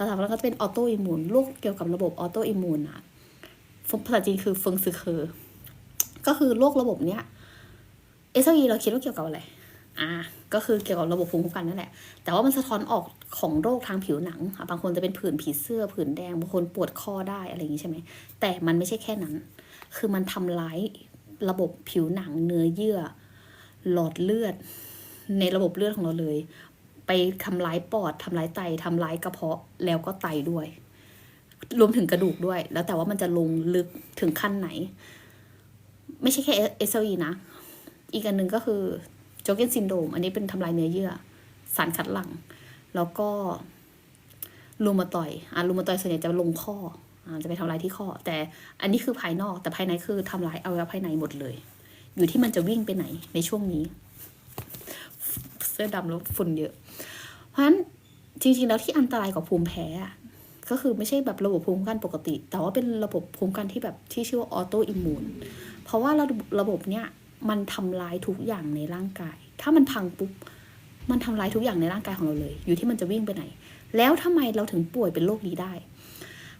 ภาษาฝรั่งก็จะเป็นออโตอิมูนโรคเกี่ยวกับระบบออโตอิมูนอะภาษาจีนคือเฟิงซือเคอก็คือโรคระบบเนี้ยเอสเราคิดว่าเกี่ยวกับอะไรอ่าก็คือเกี่ยวกับระบบภูมิคุ้มกันนั่นแหละ แต่ว่ามันสะท้อนออกของโรคทางผิวหนังอะบางคนจะเป็นผื่นผีเสื้อ ผื่นแดง บางคนปวดคอได้อะไรอย่างนี้ใช่ไหม แต่มันไม่ใช่แค่นั้น คือมันทำร้ายระบบผิวหนังเนื้อเยื่อ หลอดเลือด ในระบบเลือดของเราเลย ไปทำร้ายปอดทำร้ายไตทำร้ายกระเพาะแล้วก็ไตด้วย รวมถึงกระดูกด้วย แล้วแต่ว่ามันจะลงลึกถึงขั้นไหน ไม่ใช่แค่เอสเอนะ อีกอันหนึ่งก็คือโจเกนซินโดม อันนี้เป็นทำลายเนื้อเยื่อ สารคัดหลั่ง แล้วก็ลูมาตอยอะลูมาตอยส่วนใหญ่จะลงข้ออ่าจะไปทำลายที่ข้อ แต่อันนี้คือภายนอก แต่ภายในคือทำลายเอวัยวะภายในหมดเลย อยู่ที่มันจะวิ่งไปไหนในช่วงนี้ สื้อดำแล้วฝุ่นเยอะ เพราะฉะนั้นจริงๆแล้วที่อันตรายกว่าภูมิแพ้ก็คือไม่ใช่แบบระบบภูมิคุ้มกันปกติ แต่ว่าเป็นระบบภูมิคุ้มกันที่แบบที่ชื่อว่าออโตอิมมูนเพราะว่าระบบระบบเนี้ยมันทำลายทุกอย่างในร่างกาย ถ้ามันพังปุ๊บมันทำลายทุกอย่างในร่างกายของเราเลย อยู่ที่มันจะวิ่งไปไหน แล้วทำไมเราถึงป่วยเป็นโรคนี้ได้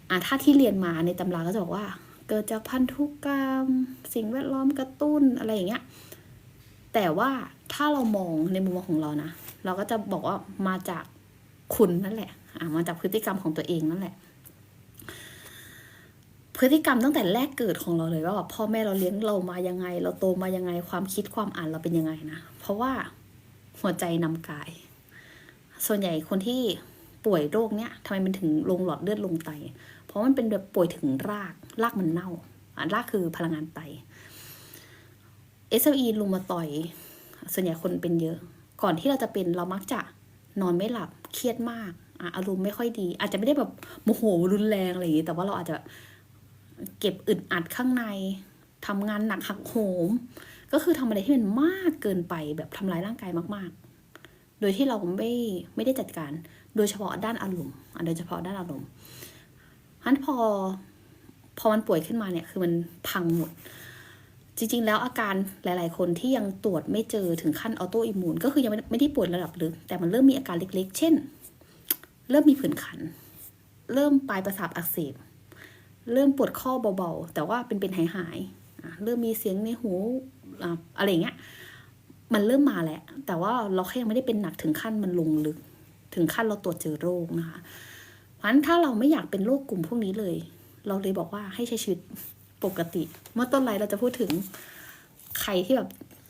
อ่าถ้าที่เรียนมาในตำราก็จะบอกว่า เกิดจากพันธุกรรม สิ่งแวดล้อมกระตุ้นอะไรอย่างเงี้ยแต่ว่า ถ้าเรามองในมุมมองของเรานะ เราก็จะบอกว่ามาจากคุณนั่นแหละอ่ามาจากพฤติกรรมของตัวเองนั่นแหละ พฤติกรรมตั้งแต่แรกเกิดของเราเลยว่าแบบพ่อแม่เราเลี้ยงเรามายังไง เราโตมายังไงความคิดความอ่านเราเป็นยังไงนะ เพราะว่าหัวใจนำกาย ส่วนใหญ่คนที่ป่วยโรคเนี้ยทำไมมันถึงลงหลอดเลือดลงไต เพราะมันเป็นแบบป่วยถึงราก รากมันเน่าอะรากคือพลังงานไต SLE รูมาตอย ส่วนใหญ่คนเป็นเยอะ ก่อนที่เราจะเป็นเรามักจะนอนไม่หลับเครียดมากอารมณ์ไม่ค่อยดี อาจจะไม่ได้แบบโมโหรุนแรงอะไรอย่างงี้แต่ว่าเราอาจจะเก็บอึดอัดข้างในทำงานหนักหักโหม ก็คือทำอะไรที่มันมากเกินไปแบบทำร้ายร่างกายมากๆ โดยที่เราไม่ไม่ได้จัดการ โดยเฉพาะด้านอารมณ์โดยเฉพาะด้านอารมณ์ทั้นพอพอมันป่วยขึ้นมาเนี่ยคือมันพังหมด จริง ๆ แล้วอาการหลาย ๆ คนที่ยังตรวจไม่เจอถึงขั้นออโตอิมูนก็คือยังไม่ไมได้ป่วยระดับลึก แต่มันเริ่มมีอาการเล็ก ๆ เช่น เริ่มมีผื่นคัน เริ่มปลายประสาทอักเสบ เริ่มปวดข้อเบา ๆ แต่ว่าเป็นเป็นหายหายๆเริ่มมีเสียงในหูอะอะไรอย่างเงี้ย มันเริ่มมาแหละ แต่ว่าเราแค่ยังไม่ได้เป็นหนักถึงขั้นมันลงลึก ถึงขั้นเราตรวจเจอโรคนะคะ เพราะฉะนั้นถ้าเราไม่อยากเป็นโรคกลุ่มพวกนี้เลย เราเลยบอกว่าให้ใช้ชีวิต ปกติ เมื่อต้นไลฟ์เราจะพูดถึงใครที่แบบ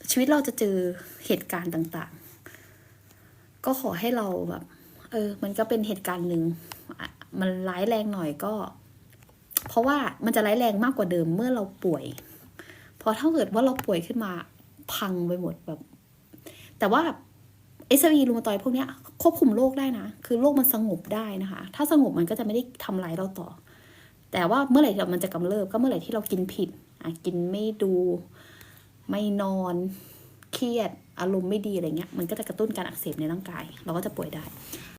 ชีวิตเราจะเจอเหตุการณ์ต่างๆ ก็ขอให้เราแบบ เออ มันก็เป็นเหตุการณ์หนึ่งมันร้ายแรงหน่อยก็ เพราะว่ามันจะร้ายแรงมากกว่าเดิมเมื่อเราป่วย พอถ้าเกิดว่าเราป่วยขึ้นมาพังไปหมดแบบ แต่ว่าเอสวีรูมาตอยด์พวกเนี้ยควบคุมโรคได้นะ คือโรคมันสงบได้นะคะ ถ้าสงบมันก็จะไม่ได้ทำร้ายเราต่อ แต่ว่าเมื่อไหร่ที่มันจะกำเริบก็เมื่อไหร่ที่เรากินผิดอะกินไม่ดูไม่นอน เครียดอารมณ์ไม่ดีอะไรเงี้ยมันก็จะกระตุ้นการอักเสบในร่างกาย เราก็จะป่วยได้